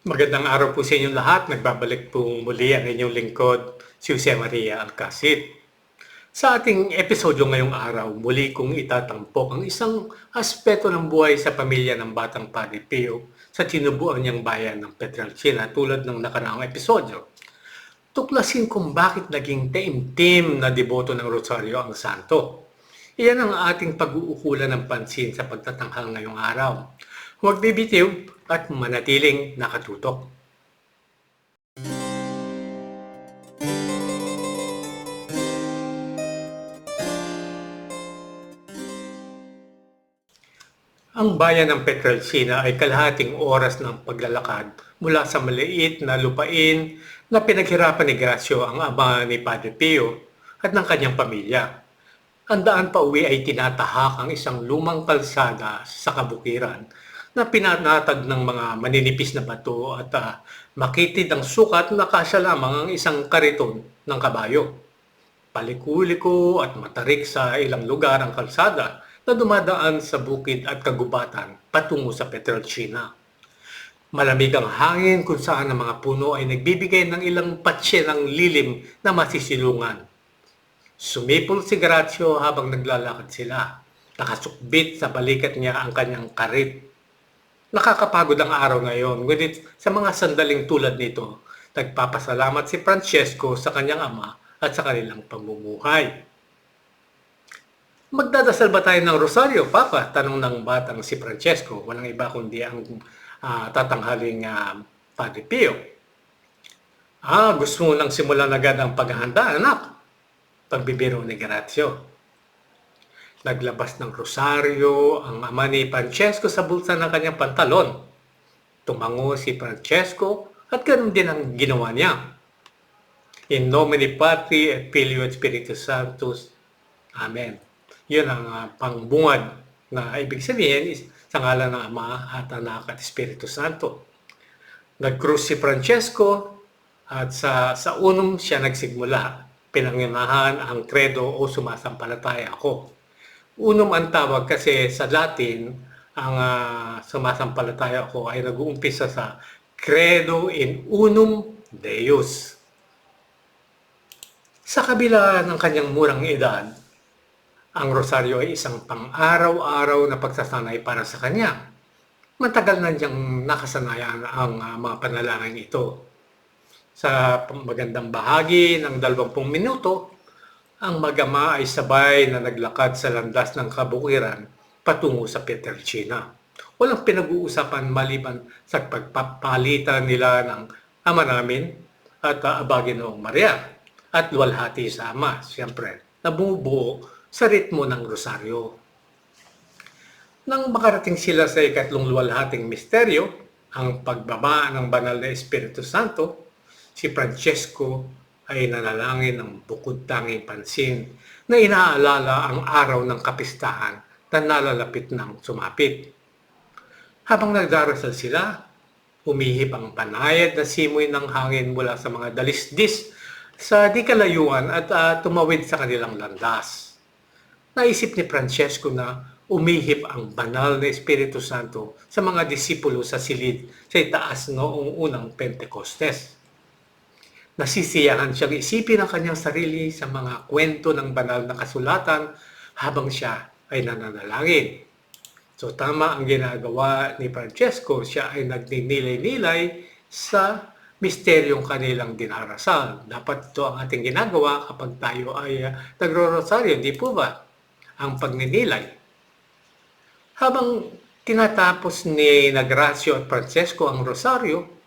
Magandang araw po sa inyong lahat. Nagbabalik po muli ang inyong lingkod, si Jose Maria Alcacid. Sa ating episodyo ngayong araw, muli kong itatampok ang isang aspeto ng buhay sa pamilya ng Batang Padre Pio sa tinubuan niyang bayan ng Petralcina tulad ng nakaraang episodyo. Tuklasin kung bakit naging taimtim na deboto ng Rosario ang santo. Iyan ang ating pag-uukulan ng pansin sa pagtatanghal ngayong araw. Huwag bibitiw at manatiling nakatutok. Ang bayan ng Petralcina ay kalahating oras ng paglalakad mula sa maliit na lupain na pinaghirapan ni Gracio ang ama ni Padre Pio at ng kanyang pamilya. Ang daan pa uwi ay tinatahak ang isang lumang kalsada sa kabukiran na pinanatag ng mga maninipis na bato at uh, makitid ang sukat na kasya lamang ang isang kariton ng kabayo. Palikuliko at matarik sa ilang lugar ang kalsada na dumadaan sa bukid at kagubatan patungo sa Petrolcina. Malamig ang hangin kung saan ang mga puno ay nagbibigay ng ilang patse ng lilim na masisilungan. Sumipol si Grazio habang naglalakad sila. Nakasukbit sa balikat niya ang kanyang karit. Nakakapagod ang araw ngayon, ngunit sa mga sandaling tulad nito, nagpapasalamat si Francesco sa kanyang ama at sa kanilang pamumuhay. Magdadasal ba tayo ng rosaryo, Papa? Tanong ng batang si Francesco. Walang iba kundi ang uh, tatanghaling uh, Padre Pio. Ah, gusto mo nang simulan agad ang paghahanda, anak? Pagbibiro ni Grazio. Naglabas ng rosaryo ang ama ni Francesco sa bulsa ng kanyang pantalon. Tumango si Francesco at ganun din ang ginawa niya. In nomine Patri et Filio et Spiritus Sanctus. Amen. Yun ang uh, pangbungad na ibig sabihin is sa ngalan ng Ama at Anak at Espiritu Santo. Nag-cruise si Francesco at sa, sa unong siya nagsigmula. Pinanginahan ang credo o sumasampalataya ako. Unong ang tawag kasi sa Latin, ang uh, sumasampalataya ako ay nag-uumpisa sa credo in unum Deus. Sa kabila ng kanyang murang edad, ang rosaryo ay isang pang-araw-araw na pagsasanay para sa kanya. Matagal na niyang nakasanayan ang uh, mga panalangin ito. Sa magandang bahagi ng 20 minuto, ang magama ay sabay na naglakad sa landas ng kabukiran patungo sa Peterchina. Walang pinag-uusapan maliban sa pagpapalitan nila ng ama namin at uh, Abagin Noong Maria at luwalhati sa Ama, siyempre, na bumubuo sa ritmo ng rosaryo. Nang makarating sila sa ikatlong luwalhating misteryo, ang pagbaba ng banal na Espiritu Santo, si Francesco ay nanalangin ng bukod tanging pansin na inaalala ang araw ng kapistahan na nalalapit ng sumapit. Habang nagdarasal sila, umihip ang panayad na simoy ng hangin mula sa mga dalisdis sa di kalayuan at uh, tumawid sa kanilang landas naisip ni Francesco na umihip ang banal na Espiritu Santo sa mga disipulo sa silid sa itaas noong unang Pentecostes. Nasisiyahan siyang isipin ang kanyang sarili sa mga kwento ng banal na kasulatan habang siya ay nananalangin. So tama ang ginagawa ni Francesco, siya ay nagninilay-nilay sa misteryong kanilang dinarasal. Dapat ito ang ating ginagawa kapag tayo ay uh, nagro-rosaryo, di po ba? ang pagninilay. Habang tinatapos ni Nagracio at Francesco ang rosaryo,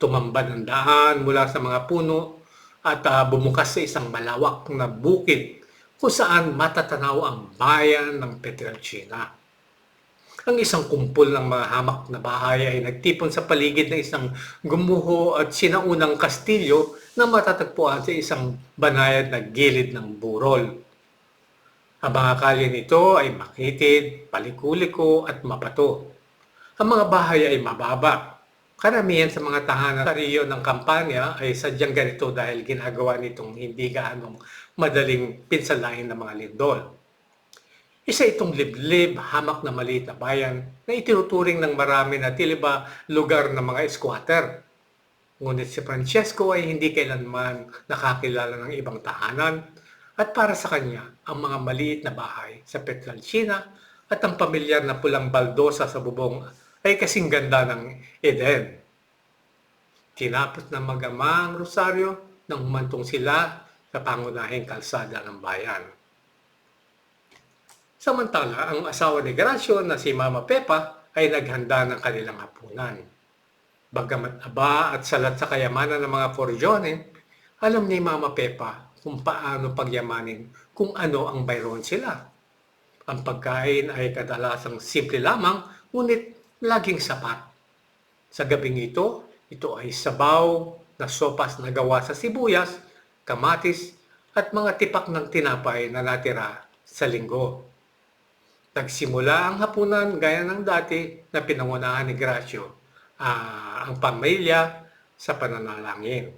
tumambad ang daan mula sa mga puno at uh, bumukas sa isang malawak na bukid kung saan matatanaw ang bayan ng Petralcina. Ang isang kumpol ng mga hamak na bahay ay nagtipon sa paligid ng isang gumuho at sinaunang kastilyo na matatagpuan sa isang banayad na gilid ng burol. Ang mga kalye nito ay makitid, palikuliko at mapato. Ang mga bahay ay mababa. Karamihan sa mga tahanan sa Rio ng kampanya ay sadyang ganito dahil ginagawa nitong hindi gaanong madaling pinsalain ng mga lindol. Isa itong liblib, hamak na maliit na bayan na itinuturing ng marami na tila ba lugar ng mga squatter. Ngunit si Francesco ay hindi kailanman nakakilala ng ibang tahanan at para sa kanya ang mga maliit na bahay sa Petralcina at ang pamilyar na pulang baldosa sa bubong ay kasing ganda ng Eden. Tinapos na magama ang rosaryo nang humantong sila sa pangunahing kalsada ng bayan. Samantala, ang asawa ni Gracio na si Mama Pepa ay naghanda ng kanilang hapunan. Bagamat aba at salat sa kayamanan ng mga Forgione, alam ni Mama Pepa kung paano pagyamanin kung ano ang bayron sila. Ang pagkain ay kadalasang simple lamang, ngunit laging sapat. Sa gabing ito, ito ay sabaw na sopas na gawa sa sibuyas, kamatis, at mga tipak ng tinapay na natira sa linggo. Nagsimula ang hapunan gaya ng dati na pinangunahan ni Gracio ah, ang pamilya sa pananalangin.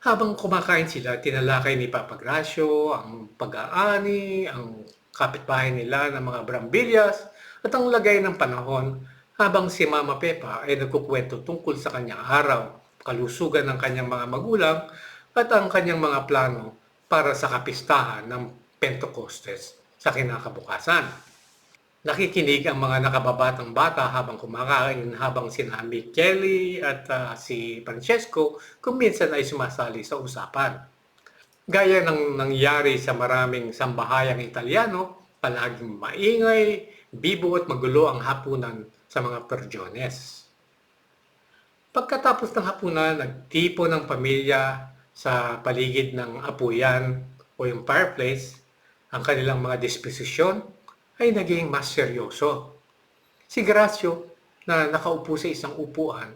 Habang kumakain sila, tinalakay ni Papa Gracio ang pag-aani, ang kapitbahay nila ng mga brambilyas at ang lagay ng panahon habang si Mama Pepa ay nagkukwento tungkol sa kanyang araw, kalusugan ng kanyang mga magulang at ang kanyang mga plano para sa kapistahan ng Pentecostes sa kinakabukasan. Nakikinig ang mga nakababatang bata habang kumakain habang sina Kelly at ah, si Francesco kung minsan ay sumasali sa usapan. Gaya ng nangyari sa maraming sambahayang Italiano, palaging maingay, bibo at magulo ang hapunan sa mga Perjones. Pagkatapos ng hapunan, nagtipo ng pamilya sa paligid ng apuyan o yung fireplace, ang kanilang mga disposisyon ay naging mas seryoso. Si Gracio na nakaupo sa isang upuan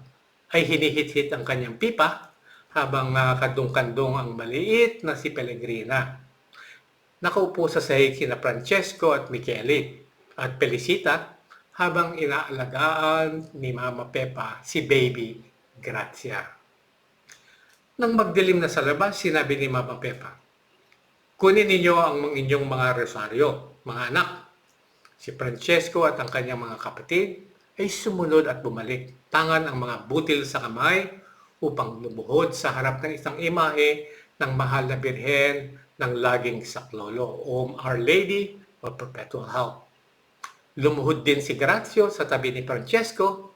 ay hinihit-hit ang kanyang pipa habang nakakadong-kandong ang maliit na si Pellegrina. Nakaupo sa sahig sina Francesco at Michele at Felicita habang inaalagaan ni Mama Pepa si baby Grazia. Nang magdilim na sa labas, sinabi ni Mama Pepa, Kunin ninyo ang inyong mga rosaryo, mga anak. Si Francesco at ang kanyang mga kapatid ay sumunod at bumalik. Tangan ang mga butil sa kamay upang lumuhod sa harap ng isang imahe ng mahal na birhen ng laging saklolo, Om Our Lady of Perpetual Help. Lumuhod din si Grazio sa tabi ni Francesco,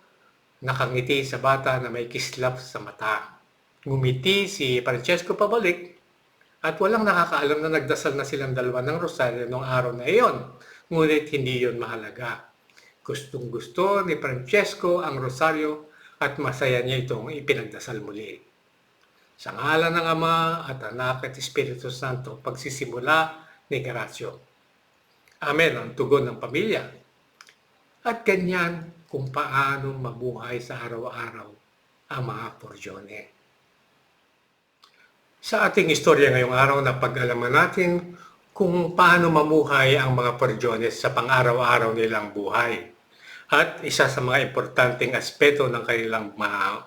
nakangiti sa bata na may kislap sa mata. Ngumiti si Francesco pabalik at walang nakakaalam na nagdasal na silang dalawa ng rosaryo noong araw na iyon. Ngunit hindi yon mahalaga. Gustong gusto ni Francesco ang rosaryo at masaya niya itong ipinagdasal muli. Sa ngalan ng Ama at Anak at Espiritu Santo, pagsisimula ni Grazio. Amen ang tugon ng pamilya. At ganyan kung paano mabuhay sa araw-araw ang mga Forgione. Sa ating istorya ngayong araw na pag-alaman natin kung paano mamuhay ang mga Forgiones sa pang-araw-araw nilang buhay. At isa sa mga importanteng aspeto ng kanilang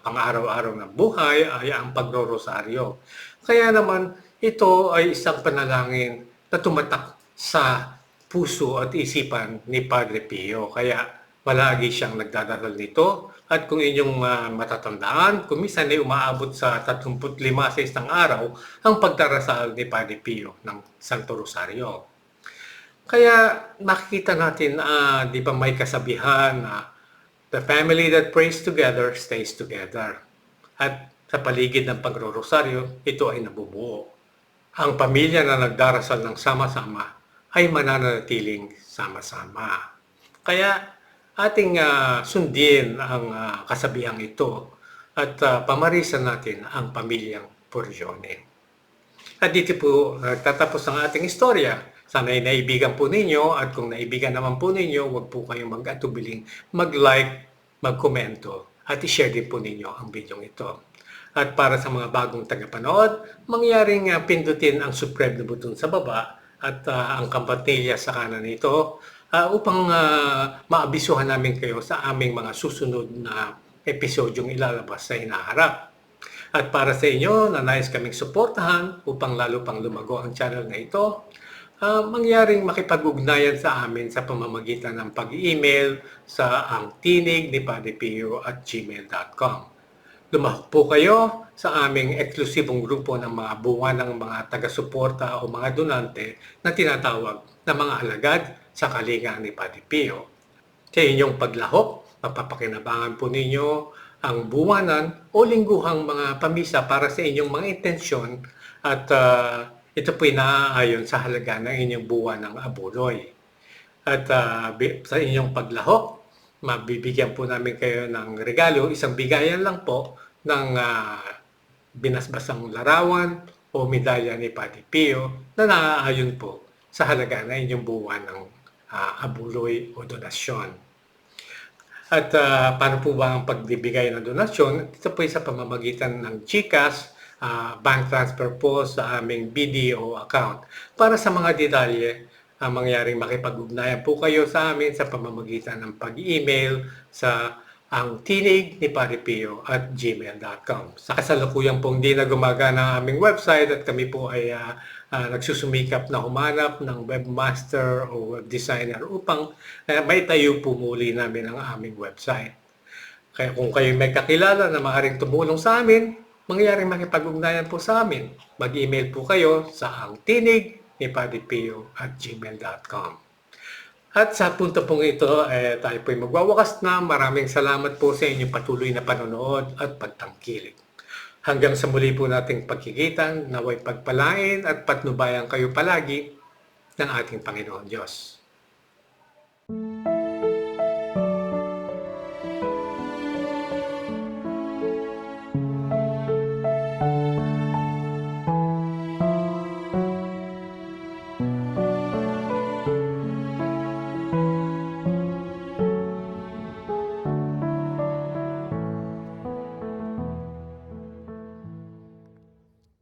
pang-araw-araw na buhay ay ang pagrorosaryo. Kaya naman ito ay isang panalangin na tumatak sa puso at isipan ni Padre Pio. Kaya palagi siyang nagdadasal nito at kung inyong uh, matatandaan, kung minsan ay umaabot sa 35 sa isang araw ang pagdarasal ni Padre Pio ng Santo Rosario. Kaya makikita natin, uh, di ba may kasabihan na uh, the family that prays together stays together. At sa paligid ng pagrorosaryo, ito ay nabubuo. Ang pamilya na nagdarasal ng sama-sama ay mananatiling sama-sama. Kaya ating uh, sundin ang uh, kasabihang ito at uh, pamarisan natin ang pamilyang Porgione. At dito po nagtatapos ang ating istorya. Sana'y naibigan po ninyo at kung naibigan naman po ninyo, huwag po kayong mag-atubiling mag-like, mag-komento at i-share din po ninyo ang video ito. At para sa mga bagong tagapanood, mangyaring uh, pindutin ang subscribe na button sa baba at uh, ang kampanilya sa kanan nito uh, upang uh, maabisuhan namin kayo sa aming mga susunod na episodyong ilalabas sa hinaharap. At para sa inyo na nais kaming suportahan upang lalo pang lumago ang channel na ito, ah, mangyaring makipag-ugnayan sa amin sa pamamagitan ng pag-email sa ang tinig ni at gmail.com. Lumahok po kayo sa aming eksklusibong grupo ng mga buwan ng mga taga-suporta o mga donante na tinatawag na mga alagad sa kalinga ni Padre Pio. Sa inyong paglahok, mapapakinabangan po ninyo ang buwanan o lingguhang mga pamisa para sa inyong mga intensyon at ah, ito po naaayon sa halaga ng inyong buwan ng abuloy. At bi- sa inyong paglahok, mabibigyan po namin kayo ng regalo, isang bigayan lang po ng ah, binasbasang larawan o medalya ni Pati Pio na naaayon po sa halaga ng inyong buwan ng ah, abuloy o donasyon. At ah, paano po ba ang pagbibigay ng donasyon? Ito po sa pamamagitan ng GCash, ah, bank transfer po sa aming BDO account. Para sa mga detalye, ang mangyaring makipag-ugnayan po kayo sa amin sa pamamagitan ng pag-email sa ang tinig ni Paripio at gmail.com. Sa kasalukuyan pong di na gumagana ang aming website at kami po ay ah, ah, nagsusumikap na humanap ng webmaster o web designer upang uh, may tayo po muli namin ang aming website. Kaya kung kayo may kakilala na maaaring tumulong sa amin, mangyaring makipag-ugnayan po sa amin. Mag-email po kayo sa ang tinig ni Padipio at gmail.com. At sa punto pong ito, eh, tayo po'y magwawakas na. Maraming salamat po sa inyong patuloy na panonood at pagtangkilik. Hanggang sa muli po nating pagkikitan, naway pagpalain at patnubayan kayo palagi ng ating Panginoon Diyos.